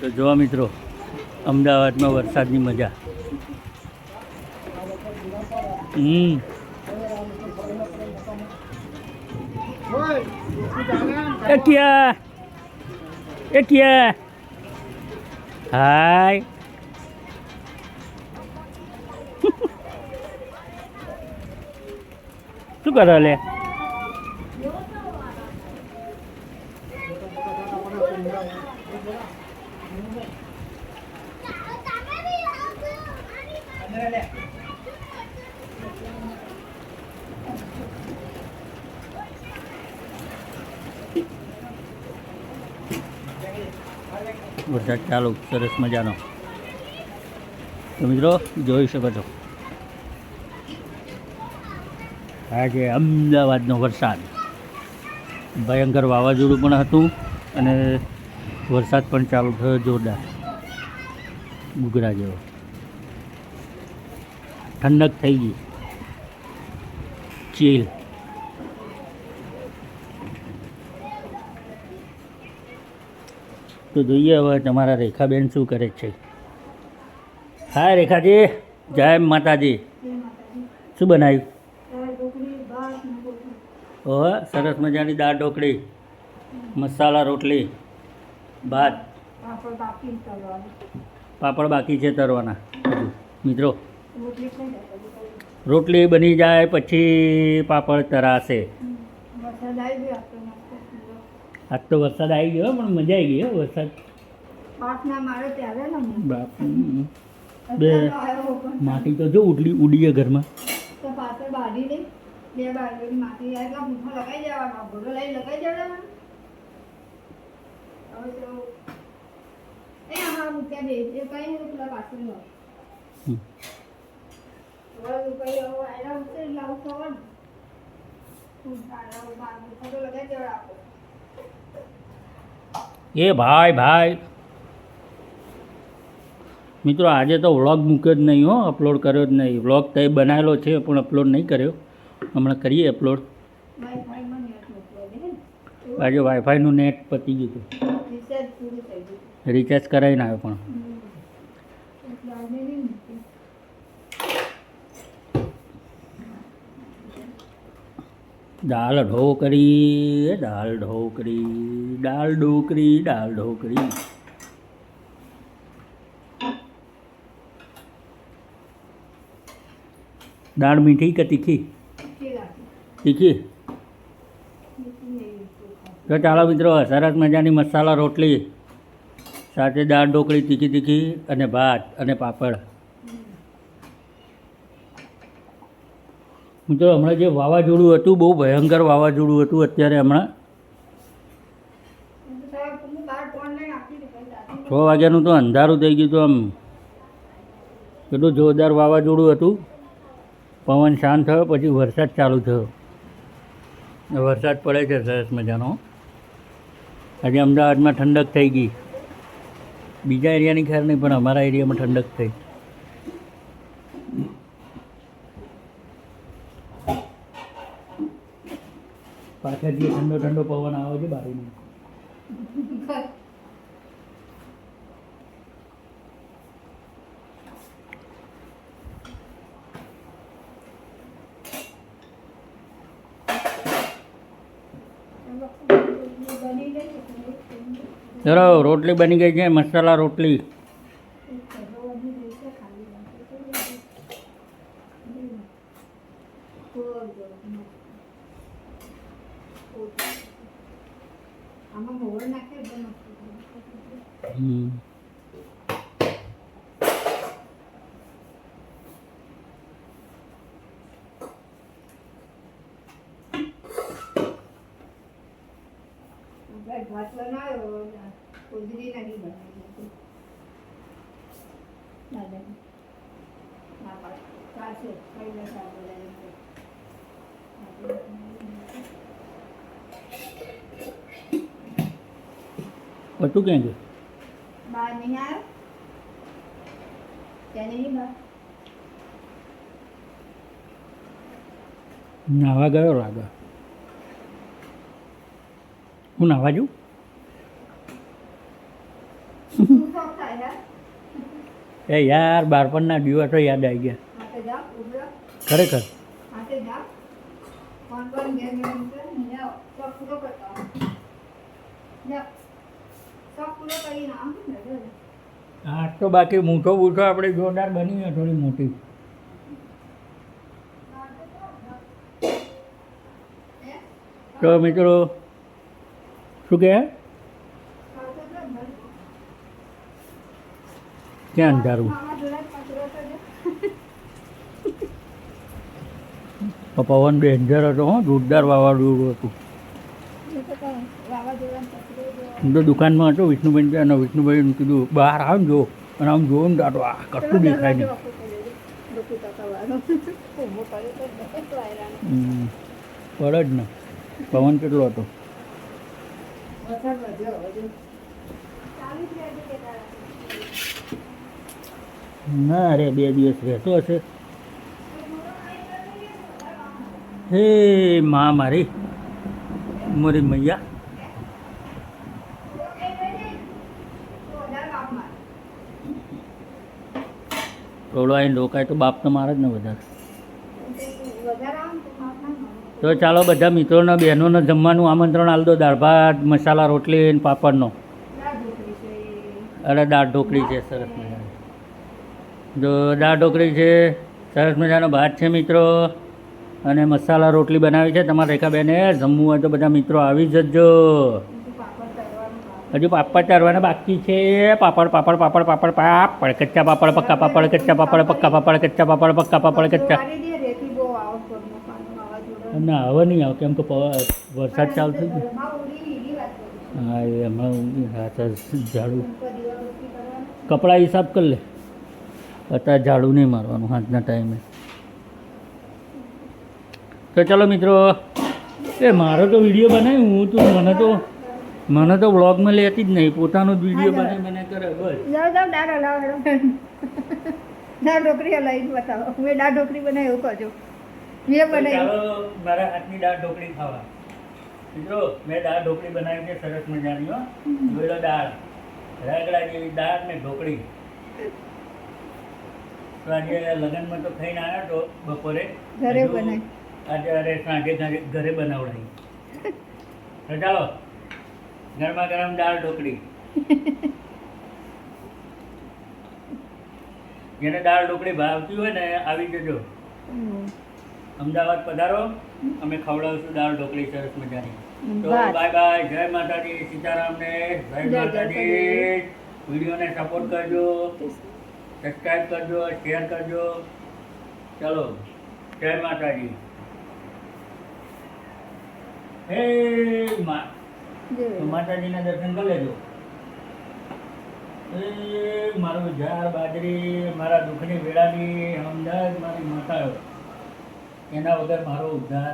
તો જોવા મિત્રો અમદાવાદમાં વરસાદની મજા. હમ. એ ક્યાં એ ક્યાં હાય શું કરો લે વરસાદ ચાલુ, સરસ મજાનો. તો મિત્રો, જોઈ શકો છો. આ છે અમદાવાદનો વરસાદ. ભયંકર વાવાઝોડું પણ હતું અને વરસાદ પણ ચાલુ થયો જોરદાર. ગુગરા જેવો. ઠંડક થઈ ગઈ. ચીલ. તો જોઈએ, હવે તમારા રેખાબેન શું કરે છે? હા રેખાજી, જય માતાજી. શું બનાવ્યું? ઓહ, સરસ મજાની દાળ ઢોકળી, મસાલા રોટલી, ભાત. પાપડ બાકી છે તરવાના. મિત્રો, રોટલી બની જાય પછી પાપડ તરાશે. આજ તો વરસાદ આવી ગયો પણ મજા આવી ગઈ હો વરસાદ. બાપ. બે માટી તો જો ઉડલી ઉડીએ ઘરમાં. પાછળ બાંધી દે. બે માટી આવે એટલે મૂઠો લગાઈ દેવાનો ભૂલો લઈ લગાઈ દેવાનો. હવે તો એ હા મૂક્યા બે કઈ પાછળ લો કઈ હવે આયરા ઉતરે એટલે આવું થવાનું. તો લગાઈ દેવાનો આપો. એ ભાઈ ભાઈ. મિત્રો આજે તો વ્લોગ મૂક્યો જ નહીં હો અપલોડ કર્યો જ નહીં. વ્લોગ તો એ બનાવેલો છે પણ અપલોડ નહીં કર્યો. હમણાં કરીએ અપલોડ આજે વાઈફાઈનું નેટ પતી ગયું હતું. રિચાર્જ કરાવીને આવ્યો પણ હમ. એટલે આજે નહીં મૂક્યું. દાળ ઢોકરી દાળ ઢોકરી દાળ ઢોકરી દાળ ઢોકરી દાળ મીઠી કે તીખી? તીખી. તો ચાલો મિત્રો, સરસ મજાની મસાલા રોટલી, સાથે દાળ ઢોકળી, તીખી તીખી, અને ભાત અને પાપડ. મિત્રો હમણાં જે વાવાઝોડું હતું, બહુ ભયંકર વાવાઝોડું હતું અત્યારે હમણાં. છ વાગ્યાનું તો અંધારું થઈ ગયું હતું આમ. કેટલું જોરદાર વાવાઝોડું હતું. પવન શાંત થયો, પછી વરસાદ ચાલુ થયો. વરસાદ પડે છે સરસ મજાનો. આજે અમદાવાદમાં ઠંડક થઈ ગઈ. બીજા એરિયાની ખેર નહીં, પણ અમારા એરિયામાં ઠંડક થઈ. પાછળથી ઠંડો ઠંડો પવન આવે છે બારીનો ચલો રોટલી બની ગઈ છે મસાલા રોટલી. ભાત બનાવ્યો ઉધરી નથી બનાવી દાદા ના પાછું પાસે કઈ નથી બનાવી પટુ ક્યાં ગયું નાવા ગયો લાગે હું નાવા જઉં? એ યાર બાળપણના દિવસો યાદ આવી ગયા. ખરેખર? પૂરો કરીને આ તો બાકી મૂઠો બૂઠો આપણે જોરદાર બની ગયો, થોડી મોટી. તો મિત્રો, શું કહે? ક્યાં અંધારું? પવન ડેન્જર હતો, હો, જોરદાર વાવાઝોડું હતું એ તો કહું, વાવાઝોડાનો કચરો જો. હું તો દુકાનમાં હતો વિષ્ણુભાઈ અને વિષ્ણુભાઈ કીધું બહાર આવ જો. અને આમ જોવો ને તો આ કશું દેખાય નહીં. પડે જ ને. પવન કેટલો હતો? ના અરે બે દિવસ રહેતો હશે. હે મા મારી. મારી મૈયા. બાપ આવીને રોકાય તો બાપ તો મારે જ ને વધારે. તો ચાલો બધા મિત્રોના બહેનોને જમવાનું આમંત્રણ આલ દાળ ભાત, મસાલા રોટલી ને પાપડનો. અરે દાળ ઢોકળી છે, સરસ મજાની. જો દાળ ઢોકળી છે, સરસ મજાનો ભાત છે મિત્રો. અને મસાલા રોટલી બનાવી છે. તમારે રેખાબેને જમવું હોય તો બધા મિત્રો આવી જજો. હજુ પાપડ ચારવાના બાકી છે. પાપડ પાપડ પાપડ પાપડ પાપડ કચ્ચા પાપડ, પક્કા પાપડ, કચ્ચા પાપડ, પક્કા પાપડ, કચ્ચા પાપડ, પક્કા પાપડ, કચ્ચા. ના હવે નહીં આવે કેમ કે વરસાદ છું. હા, એ હમણાં ઝાડુ. કપડાં હિસાબ કરી લે. અત્યારે ઝાડુ નહીં મારવાનું, સાંજના ટાઈમે. તો ચલો મિત્રો એ મારો તો વીડિયો બનાવ્યો હું તો મને તો મને તો વ્લોગમાં લેતી જ નહીં પોતાનો જ વીડિયો બનાવી મને કરે બસ દાળ ઢોકળી હલાવીને બતાવો. મેં દાળ ઢોકળી બનાવી એવું કહો મેં બનાવી. મારા હાથની દાળ ઢોકળી ખાવા. મિત્રો મેં દાળ ઢોકળી બનાવી છે સરસ મજાની હો. જોયેલો દાળ. રગડા જેવી દાળ ને ઢોકળી. તો આજે લગ્નમાં તો ખાઈને આવ્યો તો બપોરે. ઘરે બનાવી. આજે અરે સાંજે ઘરે બનાવડાવી તો ચાલો ગરમા ગરમ દાળ ઢોકળી. જેને દાળ ઢોકળી ભાવતી હોય ને આવી જજો. અમદાવાદ પધારો. અમે ખવડાવશું દાળ ઢોકળી સરસ મજાની. તો બાય બાય. જય માતાજી સીતારામને. ને જય જય માતાજી. વિડીયોને સપોર્ટ કરજો. સબસ્ક્રાઈબ કરજો શેર કરજો. ચલો. જય માતાજી. હે માં. તો ના માતાજીના દર્શન કરી લેજો. એ મારું ઝાડ બાજરી મારા દુઃખની વેળાની હમદર્દ મારી માતા એના વગર મારો ઉદ્ધાર